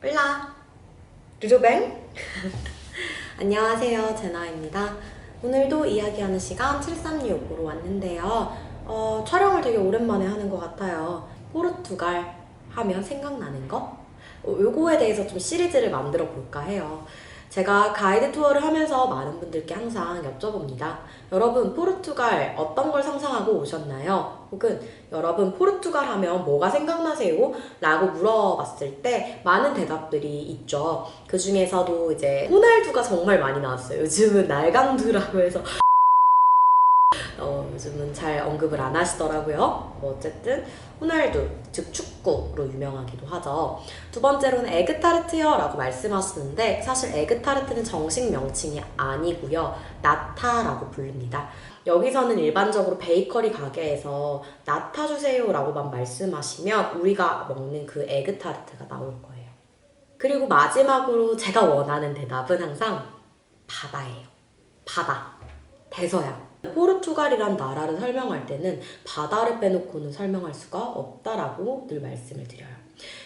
올라. 루루뱅? 안녕하세요. 제나입니다. 오늘도 이야기하는 시간 736으로 왔는데요. 어, 촬영을 되게 오랜만에 하는 것 같아요. 포르투갈 하면 생각나는 거? 어, 요거에 대해서 좀 시리즈를 만들어 볼까 해요 제가 가이드 투어를 하면서 많은 분들께 항상 여쭤봅니다. 여러분, 포르투갈 어떤 걸 상상하고 오셨나요? 혹은 여러분, 포르투갈 하면 뭐가 생각나세요? 라고 물어봤을 때 많은 대답들이 있죠. 그 중에서도 이제 호날두가 정말 많이 나왔어요. 요즘은 날강두라고 해서 어, 요즘은 잘 언급을 안 하시더라고요. 뭐 어쨌든 호날두, 즉 축구로 유명하기도 하죠. 두 번째로는 에그타르트요라고 말씀하시는데 사실 에그타르트는 정식 명칭이 아니고요. 나타라고 부릅니다. 여기서는 일반적으로 베이커리 가게에서 나타 주세요라고만 말씀하시면 우리가 먹는 그 에그타르트가 나올 거예요. 그리고 마지막으로 제가 원하는 대답은 항상 바다예요. 바다. 대서양. 포르투갈이란 나라를 설명할 때는 바다를 빼놓고는 설명할 수가 없다라고 늘 말씀을 드려요.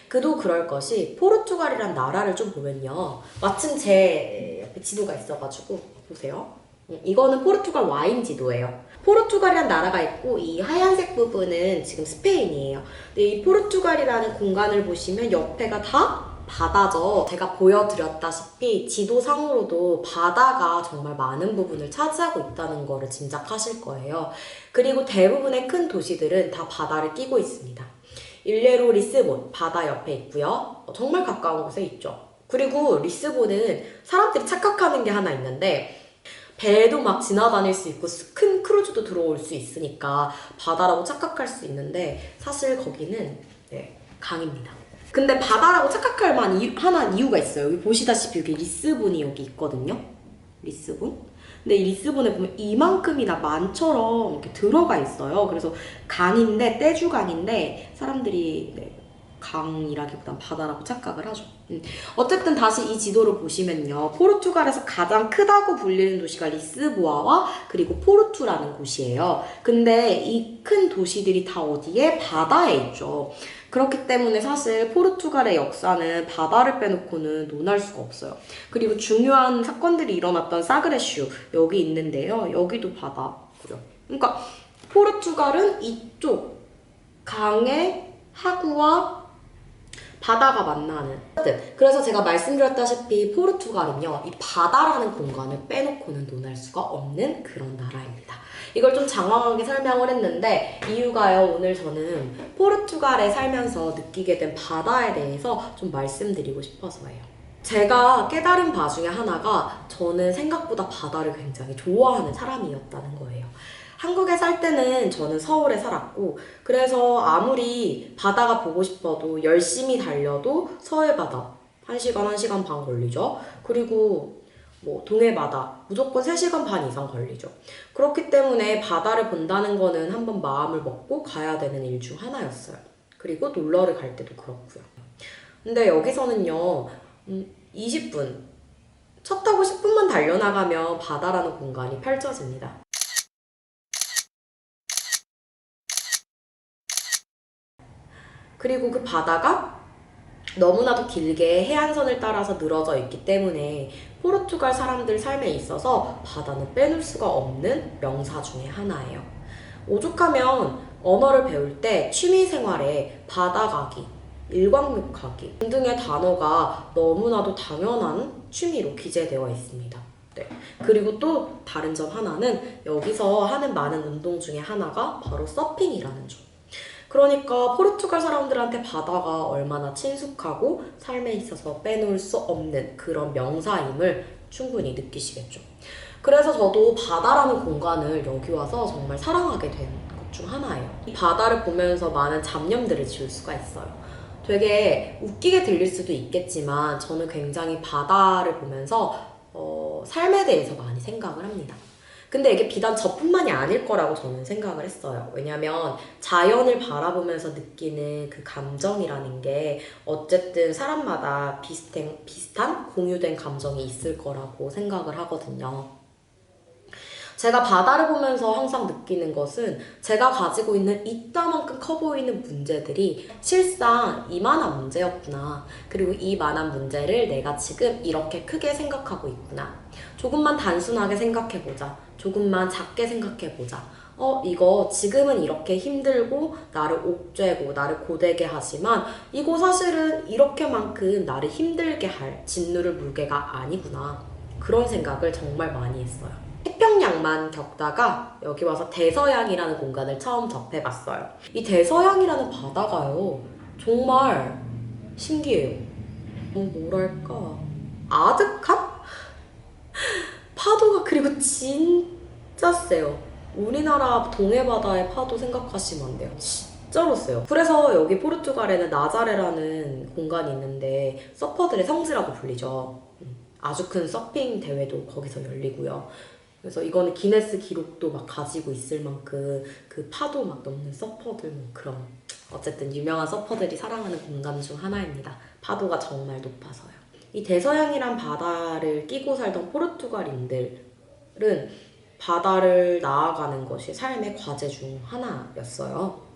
그도 그럴 것이 포르투갈이란 나라를 좀 보면요. 마침 제 옆에 지도가 있어가지고 보세요. 음, 이거는 포르투갈 와인 지도예요. 포르투갈이란 나라가 있고 이 하얀색 부분은 지금 스페인이에요. 근데 이 포르투갈이라는 공간을 보시면 옆에가 다 바다죠. 제가 보여드렸다시피 지도상으로도 바다가 정말 많은 부분을 차지하고 있다는 거를 짐작하실 거예요. 그리고 대부분의 큰 도시들은 다 바다를 끼고 있습니다. 일례로 리스본, 바다 옆에 있고요. 정말 가까운 곳에 있죠. 그리고 리스본은 사람들이 착각하는 게 하나 있는데 배도 막 지나다닐 수 있고 큰 크루즈도 들어올 수 있으니까 바다라고 착각할 수 있는데 사실 거기는 네, 강입니다. 근데 바다라고 착각할 만한 이유, 이유가 있어요. 여기 보시다시피 여기 리스본이 여기 있거든요. 리스본. 근데 이 리스본에 보면 이만큼이나 만처럼 이렇게 들어가 있어요. 그래서 강인데 떼주 강인데 사람들이 네, 강이라기보단 바다라고 착각을 하죠. 음. 어쨌든 다시 이 지도를 보시면요. 포르투갈에서 가장 크다고 불리는 도시가 리스보아와 그리고 포르투라는 곳이에요. 근데 이 큰 도시들이 다 어디에? 바다에 있죠. 그렇기 때문에 사실 포르투갈의 역사는 바다를 빼놓고는 논할 수가 없어요. 그리고 중요한 사건들이 일어났던 사그레슈 여기 있는데요. 여기도 바다고요. 그러니까 포르투갈은 이쪽 강의 하구와 바다가 만나는. 그래서 제가 말씀드렸다시피 포르투갈은요, 이 바다라는 공간을 빼놓고는 논할 수가 없는 그런 나라입니다. 이걸 좀 장황하게 설명을 했는데, 이유가요, 오늘 저는 포르투갈에 살면서 느끼게 된 바다에 대해서 좀 말씀드리고 싶어서예요. 제가 깨달은 바 중에 하나가 저는 생각보다 바다를 굉장히 좋아하는 사람이었다는 거예요. 한국에 살 때는 저는 서울에 살았고 그래서 아무리 바다가 보고 싶어도 열심히 달려도 서해 바다 1시간, 1시간 반 걸리죠. 그리고 뭐 동해 바다 무조건 3시간 반 이상 걸리죠. 그렇기 때문에 바다를 본다는 거는 한번 마음을 먹고 가야 되는 일 중 하나였어요. 그리고 놀러를 갈 때도 그렇고요. 근데 여기서는요. 음, 20분 차 타고 10분만 달려나가면 바다라는 공간이 펼쳐집니다. 그리고 그 바다가 너무나도 길게 해안선을 따라서 늘어져 있기 때문에 포르투갈 사람들 삶에 있어서 바다는 빼놓을 수가 없는 명사 중에 하나예요. 오죽하면 언어를 배울 때 취미 생활에 바다 가기, 일광욕 가기 등등의 단어가 너무나도 당연한 취미로 기재되어 있습니다. 네. 그리고 또 다른 점 하나는 여기서 하는 많은 운동 중에 하나가 바로 서핑이라는 점. 그러니까 포르투갈 사람들한테 바다가 얼마나 친숙하고 삶에 있어서 빼놓을 수 없는 그런 명사임을 충분히 느끼시겠죠. 그래서 저도 바다라는 공간을 여기 와서 정말 사랑하게 된 것 중 하나예요. 이 바다를 보면서 많은 잡념들을 지울 수가 있어요. 되게 웃기게 들릴 수도 있겠지만 저는 굉장히 바다를 보면서 어, 삶에 대해서 많이 생각을 합니다. 근데 이게 비단 저뿐만이 아닐 거라고 저는 생각을 했어요. 왜냐면 자연을 바라보면서 느끼는 그 감정이라는 게 어쨌든 사람마다 비슷한, 비슷한 공유된 감정이 있을 거라고 생각을 하거든요. 제가 바다를 보면서 항상 느끼는 것은 제가 가지고 있는 이따만큼 커 보이는 문제들이 실상 이만한 문제였구나. 그리고 이만한 문제를 내가 지금 이렇게 크게 생각하고 있구나. 조금만 단순하게 생각해보자. 조금만 작게 생각해보자. 어, 이거 지금은 이렇게 힘들고 나를 옥죄고 나를 고되게 하지만 이거 사실은 이렇게만큼 나를 힘들게 할 진누를 물개가 아니구나. 그런 생각을 정말 많이 했어요. 태평양만 겪다가 여기 와서 대서양이라는 공간을 처음 접해봤어요. 이 대서양이라는 바다가요, 정말 신기해요. 어, 뭐랄까, 아득한? 파도가 그리고 진짜 세요. 우리나라 동해바다의 파도 생각하시면 안 돼요. 진짜로 세요. 그래서 여기 포르투갈에는 나자레라는 공간이 있는데 서퍼들의 성지라고 불리죠. 음, 아주 큰 서핑 대회도 거기서 열리고요. 그래서 이거는 기네스 기록도 막 가지고 있을 만큼 그 파도 막 넘는 서퍼들 뭐 그런 어쨌든 유명한 서퍼들이 사랑하는 공간 중 하나입니다. 파도가 정말 높아서요. 이 대서양이란 바다를 끼고 살던 포르투갈인들은 바다를 나아가는 것이 삶의 과제 중 하나였어요.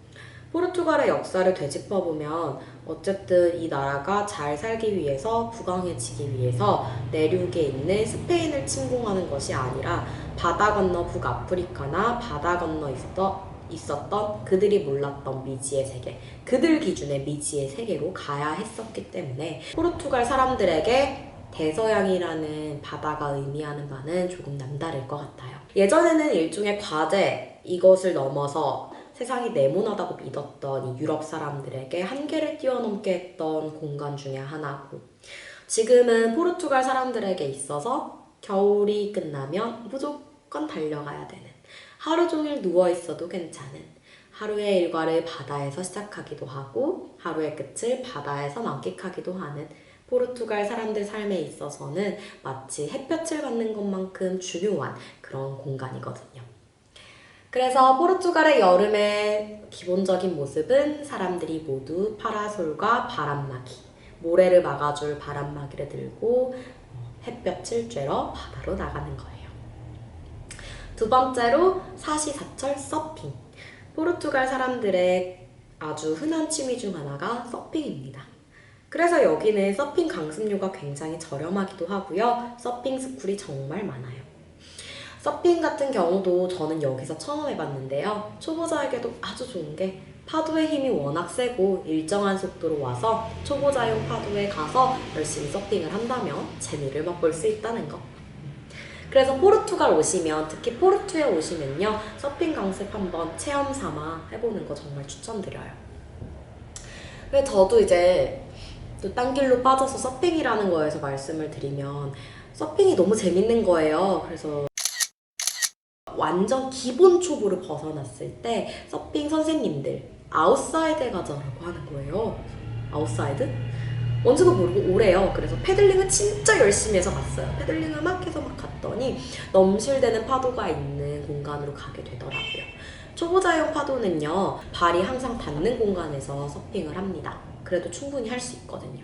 포르투갈의 역사를 되짚어보면 어쨌든 이 나라가 잘 살기 위해서 부강해지기 위해서 내륙에 있는 스페인을 침공하는 것이 아니라 바다 건너 북아프리카나 바다 건너 있어, 있었던 그들이 몰랐던 미지의 세계, 그들 기준의 미지의 세계로 가야 했었기 때문에 포르투갈 사람들에게 대서양이라는 바다가 의미하는 바는 조금 남다를 것 같아요. 예전에는 일종의 과제, 이것을 넘어서 세상이 네모나다고 믿었던 이 유럽 사람들에게 한계를 뛰어넘게 했던 공간 중에 하나고 지금은 포르투갈 사람들에게 있어서 겨울이 끝나면 무조건 달려가야 되는 하루 종일 누워 있어도 괜찮은 하루의 일과를 바다에서 시작하기도 하고 하루의 끝을 바다에서 만끽하기도 하는 포르투갈 사람들 삶에 있어서는 마치 햇볕을 받는 것만큼 중요한 그런 공간이거든요. 그래서 포르투갈의 여름의 기본적인 모습은 사람들이 모두 파라솔과 바람막이, 모래를 막아줄 바람막이를 들고 햇볕을 쬐러 바다로 나가는 거예요. 두 번째로 사시사철 서핑. 포르투갈 사람들의 아주 흔한 취미 중 하나가 서핑입니다. 그래서 여기는 서핑 강습료가 굉장히 저렴하기도 하고요. 서핑 스쿨이 정말 많아요. 서핑 같은 경우도 저는 여기서 처음 해봤는데요. 초보자에게도 아주 좋은 게 파도의 힘이 워낙 세고 일정한 속도로 와서 초보자용 파도에 가서 열심히 서핑을 한다면 재미를 맛볼 수 있다는 거. 그래서 포르투갈 오시면 특히 포르투에 오시면요 서핑 강습 한번 체험 삼아 해보는 거 정말 추천드려요. 왜 저도 이제 또 딴 길로 빠져서 서핑이라는 거에서 말씀을 드리면 서핑이 너무 재밌는 거예요. 그래서 완전 기본 초보를 벗어났을 때 서핑 선생님들 아웃사이드에 가자라고 하는 거예요. 아웃사이드? 뭔지도 모르고 오래요. 그래서 패들링을 진짜 열심히 해서 갔어요. 패들링을 막 해서 막 갔더니 넘실대는 파도가 있는 공간으로 가게 되더라고요. 초보자용 파도는요, 발이 항상 닿는 공간에서 서핑을 합니다. 그래도 충분히 할 수 있거든요.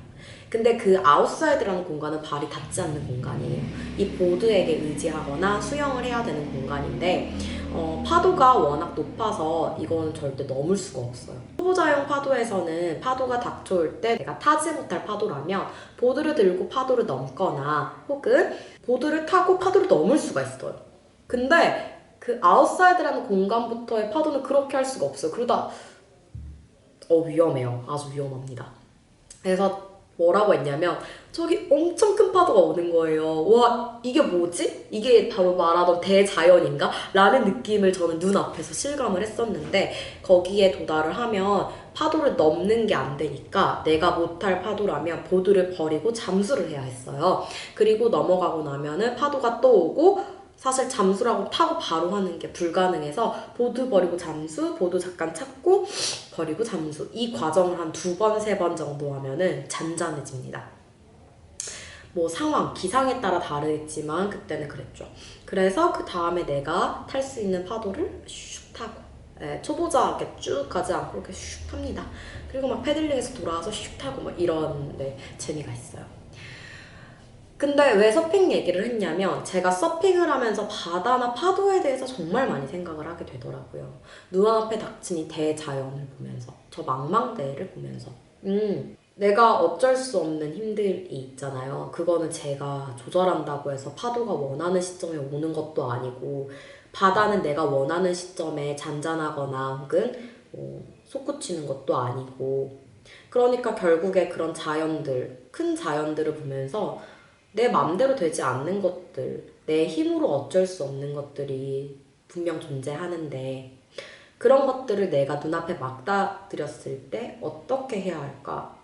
근데 그 아웃사이드라는 공간은 발이 닿지 않는 공간이에요. 이 보드에게 의지하거나 수영을 해야 되는 공간인데, 어, 파도가 워낙 높아서 이거는 절대 넘을 수가 없어요. 초보자용 파도에서는 파도가 닥쳐올 때 내가 타지 못할 파도라면 보드를 들고 파도를 넘거나 혹은 보드를 타고 파도를 넘을 수가 있어요. 근데 그 아웃사이드라는 공간부터의 파도는 그렇게 할 수가 없어요. 그러다 어 위험해요. 아주 위험합니다. 그래서 뭐라고 했냐면 저기 엄청 큰 파도가 오는 거예요. 와 이게 뭐지? 이게 바로 말하던 대자연인가? 라는 느낌을 저는 눈앞에서 실감을 했었는데 거기에 도달을 하면 파도를 넘는 게 안 되니까 내가 못할 파도라면 보드를 버리고 잠수를 해야 했어요. 그리고 넘어가고 나면은 파도가 또 오고 사실 잠수라고 타고 바로 하는 게 불가능해서 보드 버리고 잠수, 보드 잠깐 찾고 버리고 잠수 이 과정을 한 두 번, 세 번 정도 하면은 잔잔해집니다. 뭐 상황, 기상에 따라 다르겠지만 그때는 그랬죠. 그래서 그 다음에 내가 탈 수 있는 파도를 슉 타고 예, 초보자에게 쭉 가지 않고 이렇게 슉 탑니다. 그리고 막 패들링해서 돌아와서 슉 타고 막 이런 네, 재미가 있어요. 근데 왜 서핑 얘기를 했냐면 제가 서핑을 하면서 바다나 파도에 대해서 정말 많이 생각을 하게 되더라고요. 눈앞에 닥친 이 대자연을 보면서 저 망망대해를 보면서 음 내가 어쩔 수 없는 힘들이 있잖아요. 그거는 제가 조절한다고 해서 파도가 원하는 시점에 오는 것도 아니고 바다는 내가 원하는 시점에 잔잔하거나 혹은 뭐 솟구치는 것도 아니고 그러니까 결국에 그런 자연들, 큰 자연들을 보면서 내 맘대로 되지 않는 것들, 내 힘으로 어쩔 수 없는 것들이 분명 존재하는데 그런 것들을 내가 눈앞에 막다드렸을 때 어떻게 해야 할까?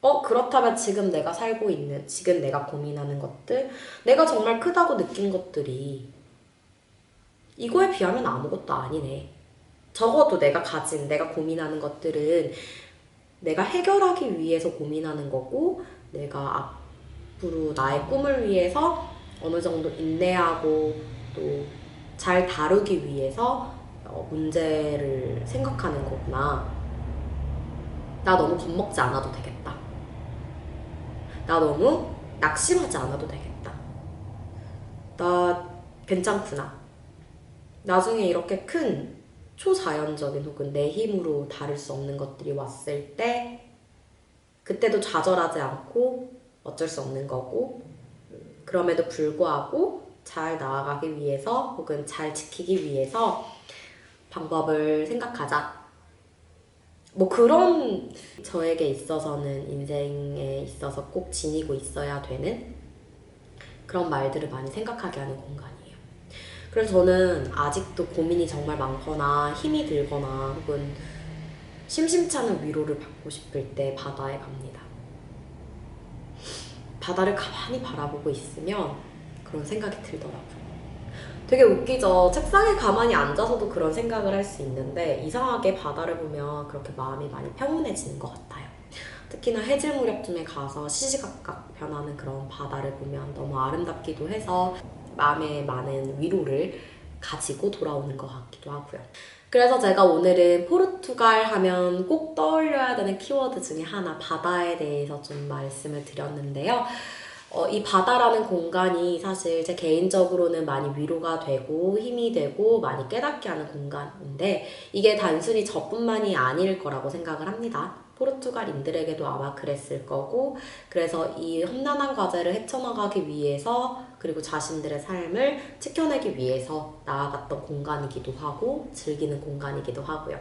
어, 그렇다면 지금 내가 살고 있는, 지금 내가 고민하는 것들, 내가 정말 크다고 느낀 것들이 이거에 비하면 아무것도 아니네. 적어도 내가 가진, 내가 고민하는 것들은 내가 해결하기 위해서 고민하는 거고, 내가 앞으로 나의 꿈을 위해서 어느 정도 인내하고 또 잘 다루기 위해서 어, 문제를 생각하는 거구나. 나 너무 겁먹지 않아도 되겠다. 나 너무 낙심하지 않아도 되겠다. 나 괜찮구나. 나중에 이렇게 큰 초자연적인 혹은 내 힘으로 다룰 수 없는 것들이 왔을 때 그때도 좌절하지 않고 어쩔 수 없는 거고 그럼에도 불구하고 잘 나아가기 위해서 혹은 잘 지키기 위해서 방법을 생각하자. 뭐 그런 저에게 있어서는 인생에 있어서 꼭 지니고 있어야 되는 그런 말들을 많이 생각하게 하는 공간이에요. 그래서 저는 아직도 고민이 정말 많거나 힘이 들거나 혹은 심심찮은 위로를 받고 싶을 때 바다에 갑니다. 바다를 가만히 바라보고 있으면 그런 생각이 들더라고요. 되게 웃기죠. 책상에 가만히 앉아서도 그런 생각을 할 수 있는데 이상하게 바다를 보면 그렇게 마음이 많이 평온해지는 것 같아요. 특히나 해질 무렵쯤에 가서 시시각각 변하는 그런 바다를 보면 너무 아름답기도 해서 마음에 많은 위로를 가지고 돌아오는 것 같기도 하고요. 그래서 제가 오늘은 포르투갈 하면 꼭 떠올려야 되는 키워드 중에 하나 바다에 대해서 좀 말씀을 드렸는데요. 어, 이 바다라는 공간이 사실 제 개인적으로는 많이 위로가 되고 힘이 되고 많이 깨닫게 하는 공간인데 이게 단순히 저뿐만이 아닐 거라고 생각을 합니다. 포르투갈인들에게도 아마 그랬을 거고 그래서 이 험난한 과제를 헤쳐나가기 위해서 그리고 자신들의 삶을 지켜내기 위해서 나아갔던 공간이기도 하고 즐기는 공간이기도 하고요.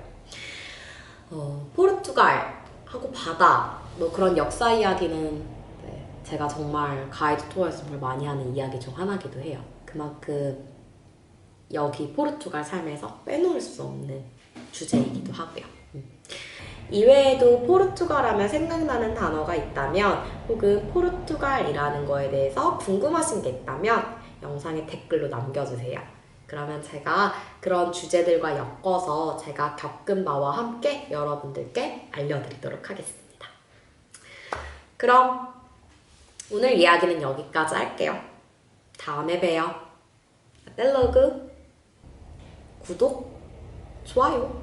어, 포르투갈 하고 바다 뭐 그런 역사 이야기는 네, 제가 정말 가이드 투어에서 정말 많이 하는 이야기 중 하나기도 해요. 그만큼 여기 포르투갈 삶에서 빼놓을 수 없는 주제이기도 하고요. 음. 이외에도 포르투갈 하면 생각나는 단어가 있다면 혹은 포르투갈이라는 거에 대해서 궁금하신 게 있다면 영상에 댓글로 남겨주세요. 그러면 제가 그런 주제들과 엮어서 제가 겪은 바와 함께 여러분들께 알려드리도록 하겠습니다. 그럼 오늘 이야기는 여기까지 할게요. 다음에 봬요. 텔로그 구독, 좋아요.